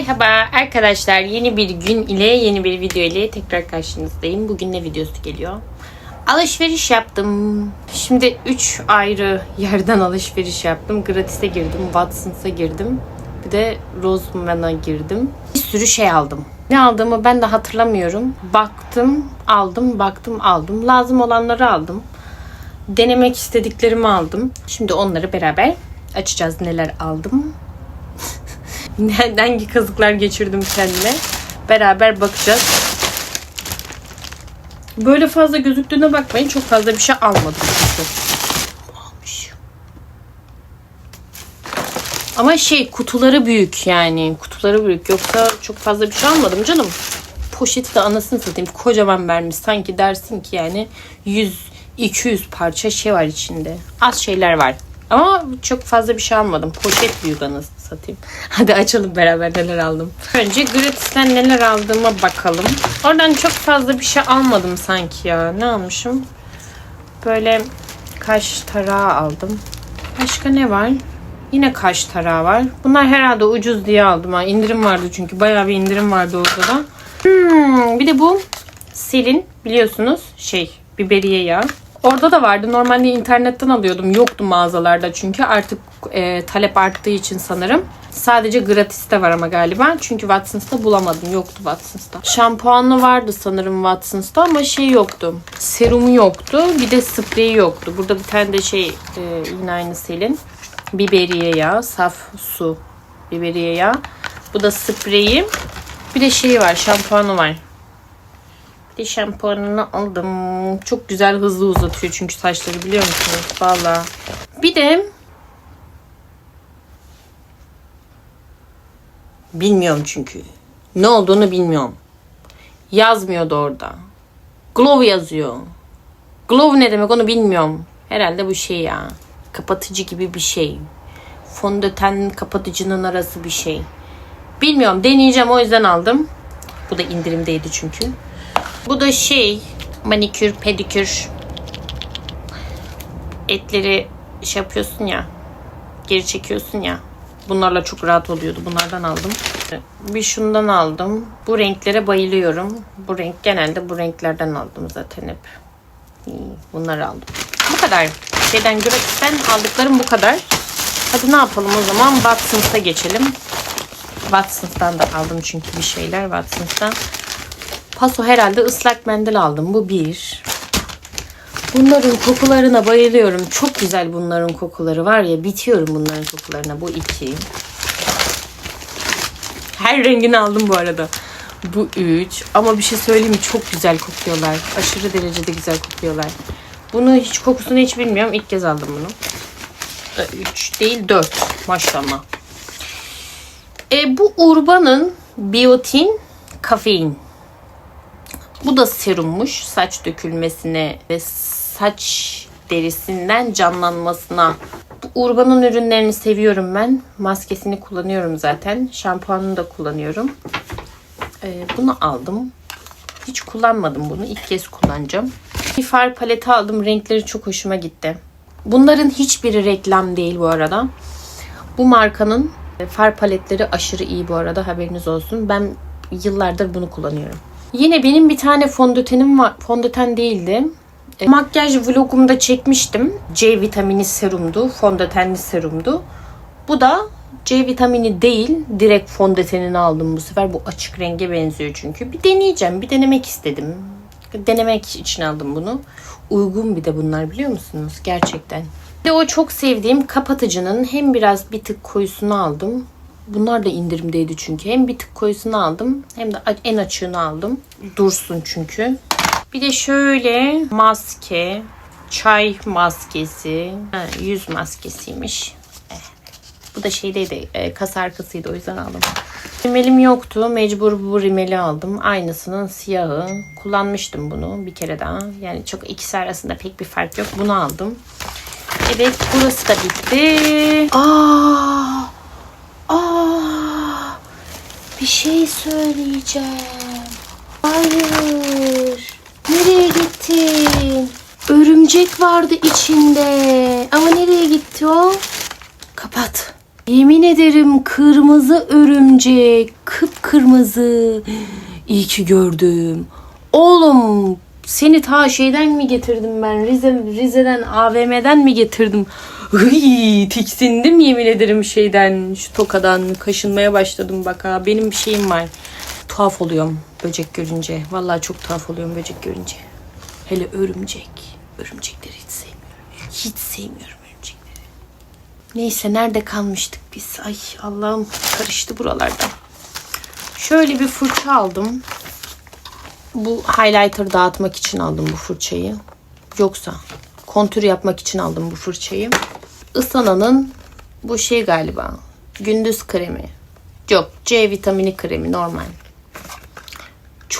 Merhaba arkadaşlar. Yeni bir gün ile yeni bir video ile tekrar karşınızdayım. Bugün ne videosu geliyor? Alışveriş yaptım. Şimdi 3 ayrı yerden alışveriş yaptım. Gratis'e girdim, Watson's'a girdim. Bir de Roseman'a girdim. Bir sürü şey aldım. Ne aldığımı ben de hatırlamıyorum. Baktım, aldım, baktım, aldım. Lazım olanları aldım. Denemek istediklerimi aldım. Şimdi onları beraber açacağız neler aldım. hangi kazıklar geçirdim kendime. Beraber bakacağız. Böyle fazla gözüktüğüne bakmayın. Çok fazla bir şey almadım çünkü. Ama şey kutuları büyük yani. Kutuları büyük. Yoksa çok fazla bir şey almadım canım. Poşeti de anasını satayım. Kocaman vermiş. Sanki dersin ki yani 100-200 parça şey var içinde. Az şeyler var. Ama çok fazla bir şey almadım. Poşet büyük anasını satayım. Hadi açalım beraber neler aldım. Önce Gratis'ten neler aldığıma bakalım. Oradan çok fazla bir şey almadım sanki ya. Ne almışım? Böyle kaş tarağı aldım. Başka ne var? Yine kaş tarağı var. Bunlar herhalde ucuz diye aldım. Ha. İndirim vardı çünkü. Bayağı bir indirim vardı orada da. Hmm, bir de bu Selin biliyorsunuz şey biberiye yağı. Orada da vardı. Normalde internetten alıyordum. Yoktu mağazalarda çünkü artık e, talep arttığı için sanırım. Sadece gratis'te var ama galiba. Çünkü Watson's'ta bulamadım. Yoktu Watson's'ta. Şampuanlı vardı sanırım Watson's'ta ama şey yoktu. Serumu yoktu. Bir de spreyi yoktu. Burada bir tane de şey e, yine aynı Selin. Biberiye yağı. Saf su. Biberiye yağı. Bu da spreyi. Bir de şeyi var. Şampuanı var. Bir de şampuanını aldım. Çok güzel hızlı uzatıyor çünkü saçları biliyor musunuz? Valla. Bir de bilmiyorum çünkü. Ne olduğunu bilmiyorum. Yazmıyordu orada. Glove yazıyor. Glove ne demek onu bilmiyorum. Herhalde bu şey ya. Kapatıcı gibi bir şey. Fondöten kapatıcının arası bir şey. Bilmiyorum deneyeceğim o yüzden aldım. Bu da indirimdeydi çünkü. Bu da şey manikür, pedikür etleri şey yapıyorsun ya geri çekiyorsun ya. Bunlarla çok rahat oluyordu. Bunlardan aldım. Bir şundan aldım. Bu renklere bayılıyorum. Bu renk genelde bu renklerden aldım zaten hep. Bunları aldım. Bu kadar. Şeyden gratis'ten aldıklarım bu kadar. Hadi ne yapalım o zaman? Watson's'a geçelim. Watson's'tan da aldım çünkü bir şeyler Watson's'tan. Paso herhalde ıslak mendil aldım. Bu bir. Bunların kokularına bayılıyorum. Çok güzel bunların kokuları var ya. Bitiyorum bunların kokularına. Bu iki. Her rengini aldım bu arada. Bu üç. Ama bir şey söyleyeyim mi? Çok güzel kokuyorlar. Aşırı derecede güzel kokuyorlar. Bunu hiç kokusunu hiç bilmiyorum. İlk kez aldım bunu. Üç değil dört. Maşallah. E, bu Urban'ın Biotin Kafein. Bu da serummuş. Saç dökülmesine ve saç derisinden canlanmasına. Bu Urban'ın ürünlerini seviyorum ben. Maskesini kullanıyorum zaten. Şampuanını da kullanıyorum. Ee, bunu aldım. Hiç kullanmadım bunu. İlk kez kullanacağım. Bir far paleti aldım. Renkleri çok hoşuma gitti. Bunların hiçbiri reklam değil bu arada. Bu markanın far paletleri aşırı iyi bu arada. Haberiniz olsun. Ben yıllardır bunu kullanıyorum. Yine benim bir tane fondötenim var. Fondöten değildi. E, makyaj vlogumda çekmiştim. C vitamini serumdu. Fondötenli serumdu. Bu da C vitamini değil. Direkt fondötenini aldım bu sefer. Bu açık renge benziyor çünkü. Bir deneyeceğim. Bir denemek istedim. Denemek için aldım bunu. Uygun bir de bunlar biliyor musunuz? Gerçekten. Bir de o çok sevdiğim kapatıcının hem biraz bir tık koyusunu aldım. Bunlar da indirimdeydi çünkü. Hem bir tık koyusunu aldım hem de en açığını aldım. Dursun çünkü. Bir de şöyle maske, çay maskesi, ha, yüz maskesiymiş. Eh. Bu da şeydeydi, e, kasa arkasıydı o yüzden aldım. Rimelim yoktu. Mecbur bu rimeli aldım. Aynısının siyahı. Kullanmıştım bunu bir kere daha. Yani çok ikisi arasında pek bir fark yok. Bunu aldım. Evet burası da bitti. Aa, aa, bir şey söyleyeceğim. Hayır. Nereye gittin? Örümcek vardı içinde. Ama nereye gitti o? Kapat. Yemin ederim kırmızı örümcek. Kıpkırmızı. İyi ki gördüm. Oğlum seni ta şeyden mi getirdim ben? Rize, Rize'den AVM'den mi getirdim? Hıy, tiksindim yemin ederim şeyden, şu tokadan. Kaşınmaya başladım bak ha. Benim bir şeyim var. Tuhaf oluyorum böcek görünce. Vallahi çok tuhaf oluyorum böcek görünce. Hele örümcek. Örümcekleri hiç sevmiyorum. Hiç sevmiyorum örümcekleri. Neyse nerede kalmıştık biz? Ay Allah'ım karıştı buralarda. Şöyle bir fırça aldım. Bu highlighter dağıtmak için aldım bu fırçayı. Yoksa kontür yapmak için aldım bu fırçayı. Isana'nın bu şey galiba. Gündüz kremi. Yok C vitamini kremi normal.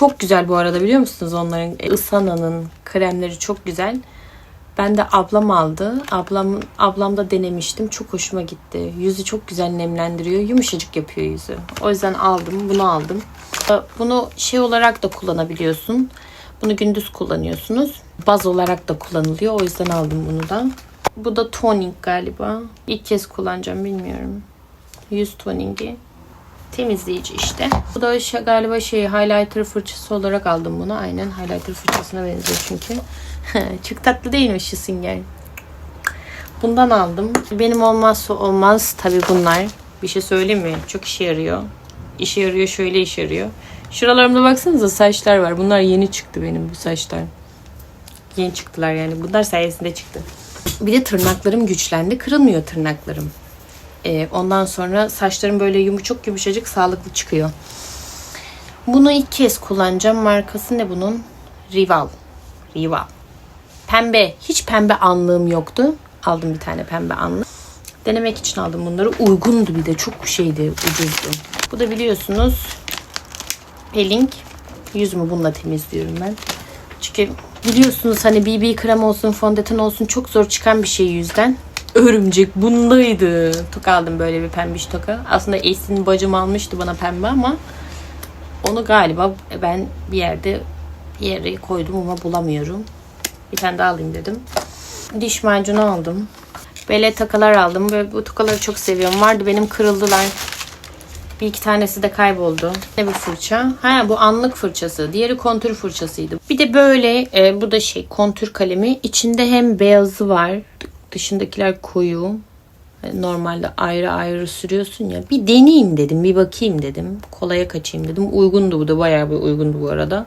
Çok güzel bu arada biliyor musunuz onların? Isana'nın kremleri çok güzel. Ben de ablam aldı. Ablam ablam da denemiştim. Çok hoşuma gitti. Yüzü çok güzel nemlendiriyor. Yumuşacık yapıyor yüzü. O yüzden aldım. Bunu aldım. Bunu şey olarak da kullanabiliyorsun. Bunu gündüz kullanıyorsunuz. Baz olarak da kullanılıyor. O yüzden aldım bunu da. Bu da toning galiba. İlk kez kullanacağım bilmiyorum. Yüz toningi. Temizleyici işte. Bu da şey, galiba şey highlighter fırçası olarak aldım bunu. Aynen highlighter fırçasına benziyor çünkü. Çok tatlı değil mi şu sünger? Bundan aldım. Benim olmazsa olmaz tabi bunlar. Bir şey söyleyeyim mi? Çok işe yarıyor. İşe yarıyor şöyle işe yarıyor. Şuralarımda baksanıza saçlar var. Bunlar yeni çıktı benim bu saçlar. Yeni çıktılar yani. Bunlar sayesinde çıktı. Bir de tırnaklarım güçlendi. Kırılmıyor tırnaklarım. Ee, ondan sonra saçlarım böyle yumuşak yumuşacık sağlıklı çıkıyor. Bunu ilk kez kullanacağım. Markası ne bunun? Rival. Rival. Pembe. Hiç pembe anlığım yoktu. Aldım bir tane pembe anlık. Denemek için aldım bunları. Uygundu bir de. Çok şeydi. Ucuzdu. Bu da biliyorsunuz peeling. Yüzümü bununla temizliyorum ben. Çünkü biliyorsunuz hani BB krem olsun, fondöten olsun çok zor çıkan bir şey yüzden. Örümcek bundaydı. Toka aldım böyle bir pembiş toka. Aslında Esin bacım almıştı bana pembe ama onu galiba ben bir yerde bir yere koydum ama bulamıyorum. Bir tane daha alayım dedim. Diş macunu aldım. Böyle tokalar aldım. Böyle bu tokaları çok seviyorum. Vardı benim kırıldılar. Bir iki tanesi de kayboldu. Ne bir fırça? Ha bu anlık fırçası. Diğeri kontür fırçasıydı. Bir de böyle e, bu da şey kontür kalemi. İçinde hem beyazı var. Dışındakiler koyu. E, Normalde ayrı ayrı sürüyorsun ya. Bir deneyeyim dedim. Bir bakayım dedim. Kolaya kaçayım dedim. Uygundu bu da. Bayağı bir uygundu bu arada.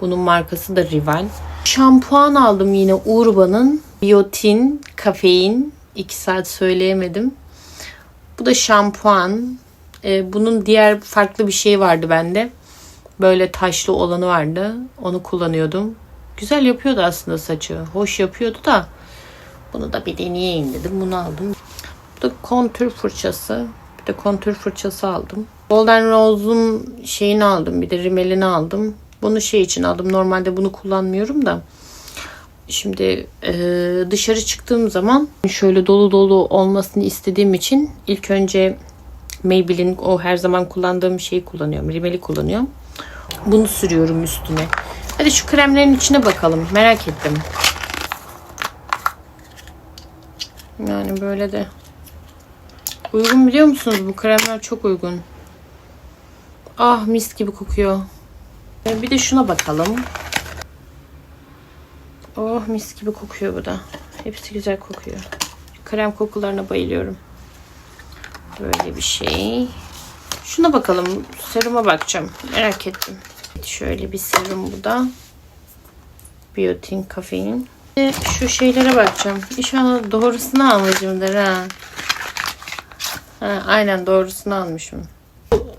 Bunun markası da Rival. Şampuan aldım yine Urba'nın. Biotin, kafein. 2 saat söyleyemedim. Bu da şampuan. Ee, bunun diğer farklı bir şey vardı bende. Böyle taşlı olanı vardı. Onu kullanıyordum. Güzel yapıyordu aslında saçı. Hoş yapıyordu da. Bunu da bir deneyeyim dedim. Bunu aldım. Bu da kontür fırçası. Bir de kontür fırçası aldım. Golden Rose'un şeyini aldım. Bir de rimelini aldım. Bunu şey için aldım. Normalde bunu kullanmıyorum da. Şimdi e, dışarı çıktığım zaman şöyle dolu dolu olmasını istediğim için ilk önce Maybelline o her zaman kullandığım şeyi kullanıyorum. Rimeli kullanıyorum. Bunu sürüyorum üstüne. Hadi şu kremlerin içine bakalım. Merak ettim. Yani böyle de uygun biliyor musunuz? Bu kremler çok uygun. Ah mis gibi kokuyor. E, Bir de şuna bakalım. Oh mis gibi kokuyor bu da. Hepsi güzel kokuyor. Krem kokularına bayılıyorum. Böyle bir şey. Şuna bakalım. Seruma bakacağım. Merak ettim. Şöyle bir serum bu da. Biotin kafein. Ve şu şeylere bakacağım. İnşallah doğrusunu almışımdır ha. ha aynen doğrusunu almışım.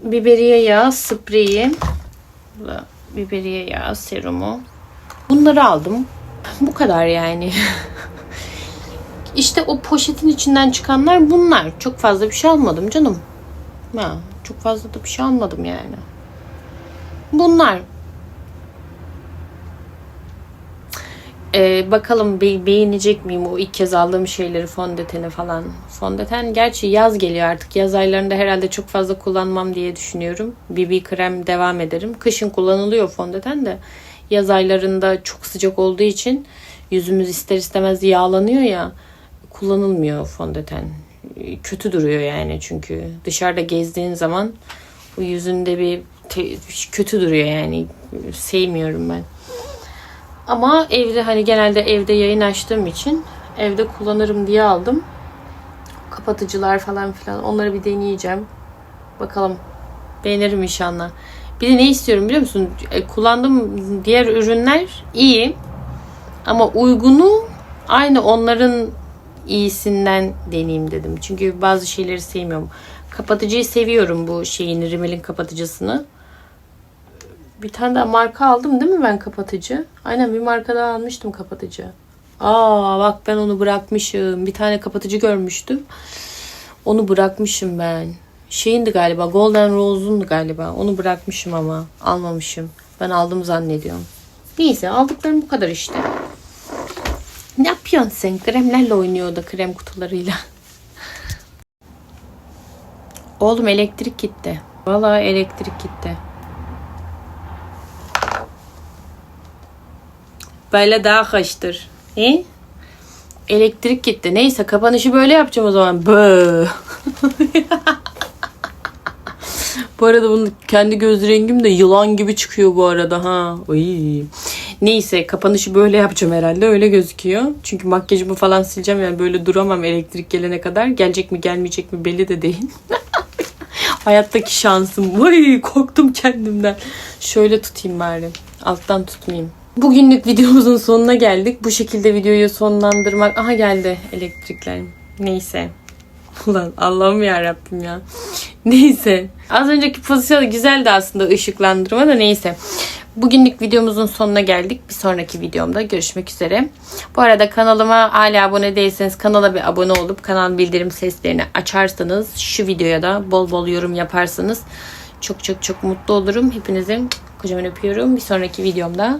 Biberiye yağı spreyi. Biberiye yağı serumu. Bunları aldım. Bu kadar yani. İşte o poşetin içinden çıkanlar bunlar. Çok fazla bir şey almadım canım. Ya, çok fazla da bir şey almadım yani. Bunlar. Ee, bakalım be- beğenecek miyim o ilk kez aldığım şeyleri fondöteni falan. Fondöten gerçi yaz geliyor artık. Yaz aylarında herhalde çok fazla kullanmam diye düşünüyorum. BB krem devam ederim. Kışın kullanılıyor fondöten de. Yaz aylarında çok sıcak olduğu için yüzümüz ister istemez yağlanıyor ya kullanılmıyor fondöten. kötü duruyor yani çünkü dışarıda gezdiğin zaman bu yüzünde bir kötü duruyor yani sevmiyorum ben. Ama evde hani genelde evde yayın açtığım için evde kullanırım diye aldım. Kapatıcılar falan filan onları bir deneyeceğim. Bakalım beğenirim inşallah. Bir de ne istiyorum biliyor musun? E, kullandığım diğer ürünler iyi. Ama uygunu aynı onların iyisinden deneyeyim dedim. Çünkü bazı şeyleri sevmiyorum. Kapatıcıyı seviyorum bu şeyin Rimmel'in kapatıcısını. Bir tane daha marka aldım değil mi ben kapatıcı? Aynen bir marka daha almıştım kapatıcı. Aa bak ben onu bırakmışım. Bir tane kapatıcı görmüştüm. Onu bırakmışım ben. Şeyindi galiba Golden Rose'undu galiba. Onu bırakmışım ama almamışım. Ben aldım zannediyorum. Neyse aldıklarım bu kadar işte. Ne yapıyorsun sen? Kremlerle oynuyor da krem kutularıyla. Oğlum elektrik gitti. Vallahi elektrik gitti. Böyle daha hoştur. He? Elektrik gitti. Neyse kapanışı böyle yapacağım o zaman. Bö. bu arada bunun kendi göz rengim de yılan gibi çıkıyor bu arada ha. Ay. Neyse kapanışı böyle yapacağım herhalde öyle gözüküyor. Çünkü makyajımı falan sileceğim yani böyle duramam elektrik gelene kadar. Gelecek mi gelmeyecek mi belli de değil. Hayattaki şansım. Vay korktum kendimden. Şöyle tutayım bari. Alttan tutmayayım. Bugünlük videomuzun sonuna geldik. Bu şekilde videoyu sonlandırmak. Aha geldi elektrikler. Neyse. Ulan Allah'ım ya Rabbim ya. Neyse. Az önceki pozisyon güzeldi aslında ışıklandırma da neyse. Bugünlük videomuzun sonuna geldik. Bir sonraki videomda görüşmek üzere. Bu arada kanalıma hala abone değilseniz kanala bir abone olup kanal bildirim seslerini açarsanız şu videoya da bol bol yorum yaparsanız çok çok çok mutlu olurum. Hepinizi kocaman öpüyorum. Bir sonraki videomda